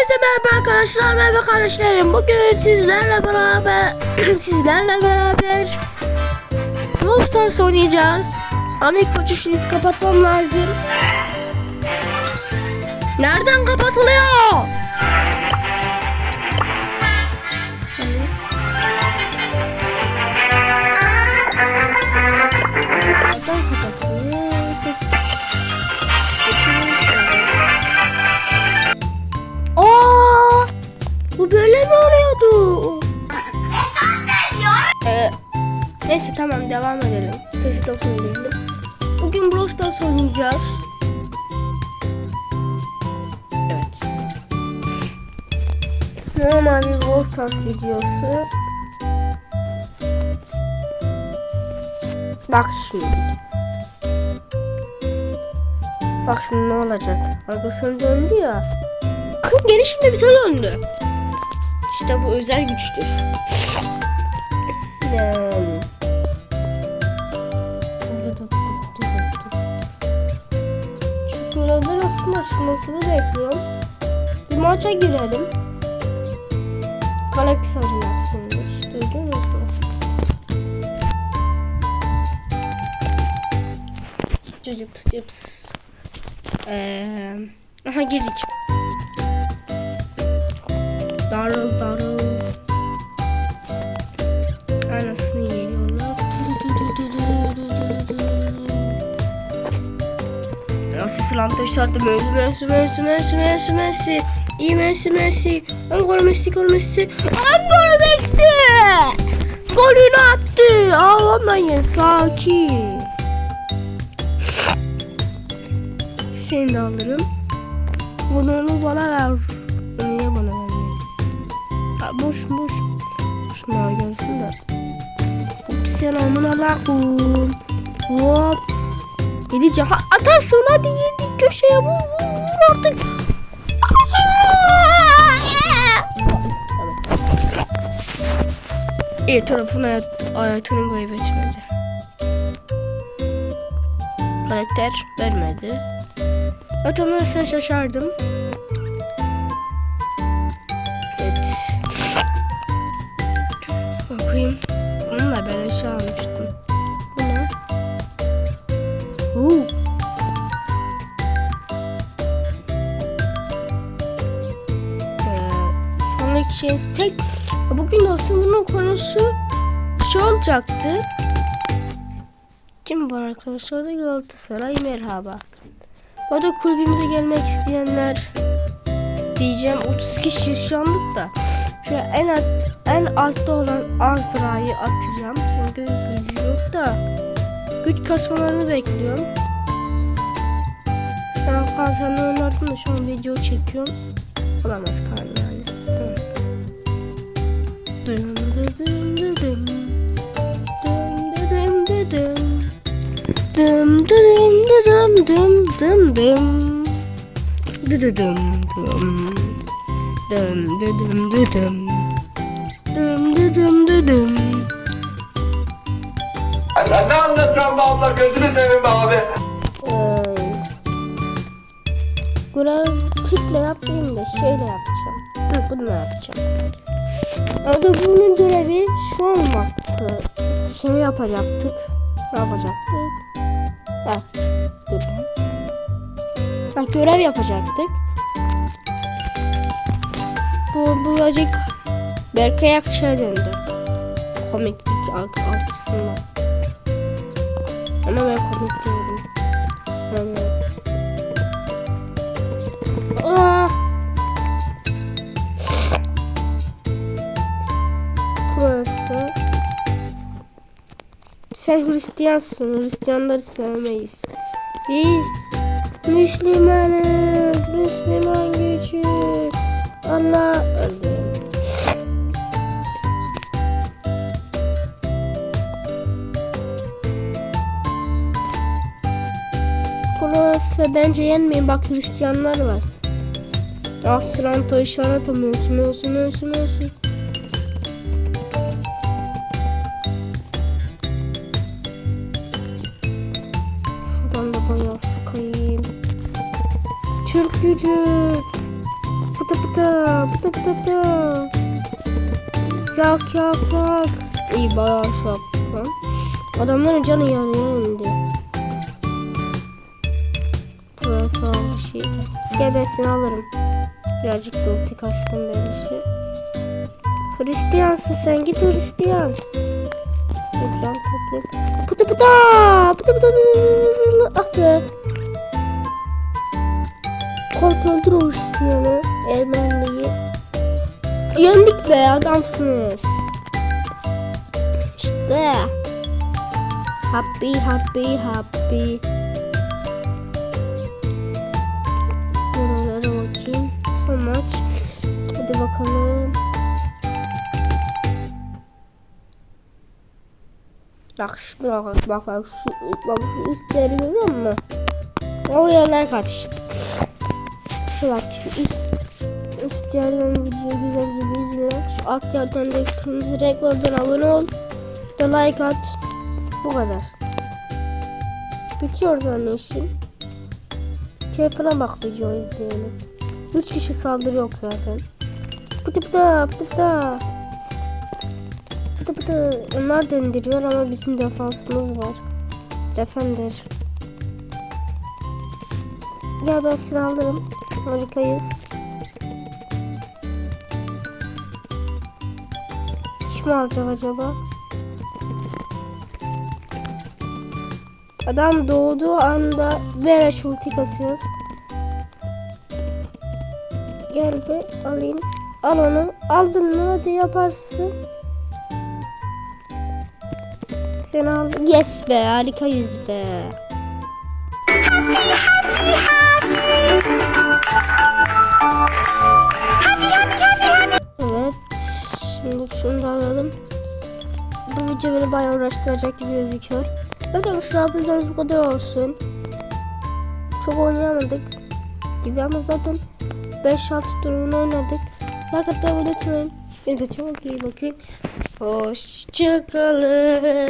Hepinize merhaba arkadaşlar, merhaba kardeşlerim. Bugün sizlerle beraber, sizlerle beraber Brawl Stars oynayacağız. Ama ilk başta şunu kapatmam lazım. Nereden kapatılıyor? Neyse tamam devam edelim. Sesi de full. Bugün Brawl Stars oynayacağız. Evet. Normal bir Brawl Stars videosu. Bak şimdi. Bak şimdi ne olacak? Arkasını döndü ya. Bakın gelişimde bize döndü. İşte bu özel güçtür. Yani. Aslında açılmasını bekliyorum. Bir maça girelim. Galaxy arenasıymış. Duydunuz mu? Cıcıps cıps. Ee, aha girdik. Nasıl slant şartı Messi Messi Messi Messi Messi Messi. İyi Messi Messi. Ankara Messi Ankara Messi? Ankara Messi? Golünü attı. Ağlamayın sakin. Seni de alırım. Bunu bana ver. Niye bana vermiyor Ha, boş boş. Şunlar görsün de. Hop selamun aleyküm Hop Yedi can atarsın hadi yedi köşeye vur vur vur artık İyi tarafın hayat, hayatını kaybetmedi. Karakter vermedi. Zaten sen şaşardım. Evet. Bakayım. Bununla ben aşağı sonraki şey bugün aslında bunun konusu şey olacaktı. Kim var arkadaşlar da Galatasaray merhaba. O da kulübümüze gelmek isteyenler diyeceğim 30 kişi şu anlık da şu en alt, en altta olan Azra'yı atacağım çünkü gücü yok da güç kasmalarını bekliyorum. Sen kanserle oynardın da şu an video çekiyorum. Olamaz galiba yani. Dım dı dım dı dım. Dım dı dım dı dım. Dım dı dım dı dım dım dım dım. Dı dı dım dım. Dım dı dım dı dım. Dım dı dım dı dım. Ya ne anlatıyorsun be abla gözünü seveyim be abi. Görev tiple yapmayayım da şeyle yapacağım. Dur bunu yapacağım. Bunun görevi şu olmaktı. Şey yapacaktık. Ne yapacaktık? Ha, dur. Ha, görev yapacaktık. Bu bulacak Berkay Akçay'a döndü. Komiklik art- artısından. Ama ben komik değilim. Sen Hristiyansın. Hristiyanları sevmeyiz. Biz Müslümanız. Müslüman gücü. Allah öldü. Burası bence yenmeyin. Bak Hristiyanlar var. Astranta işaret atmıyorsun. Olsun olsun olsun. Şuradan gücü. Pıtı pıtı pıtı pıtı pıtı. Yak yak yak. İyi bayağı şey yaptık. Adamların canı yarıya indi. Profil şey. Seni alırım. Birazcık da optik açtım böyle şey. Hristiyansın sen git Hristiyan. Ekran toplayıp. Pıtı pıtı pıtı pıtı ah be. Kork öldür o Hristiyanı. Ermeniyi. Yendik be adamsınız. İşte. Happy happy happy. Buralara bakayım. Son maç. Hadi bakalım. Bak şuna bak bak bak şu, bak şu üstleri görüyor musun? Oraya like at işte. Bak şu üst, üst yerden videoyu güzelce bir izle. Şu alt yerden de kırmızı renk oradan abone ol. Bir De like at. Bu kadar. Bitiyor zaten işin. Keyfine bak video izleyelim. 3 kişi saldırı yok zaten. Pıtı pıtı pıtı pıtı. Pıtı pıtı. Onlar döndürüyor ama bizim defansımız var. Defender. Gel ben seni alırım. Harikayız. Kim alacak acaba? Adam doğduğu anda Vera ulti kasıyoruz. Gel bir alayım. Al onu. Aldın mı? Hadi yaparsın. Sen aldın. Yes be harikayız be. Şunu da alalım. Bu video beni bayağı uğraştıracak gibi gözüküyor. Şu an videomuz bu kadar olsun. Çok oynayamadık gibi ama zaten 5-6 turunu oynadık. Fakat da unutmayın. Kendinize çok iyi bakın. Hoşçakalın.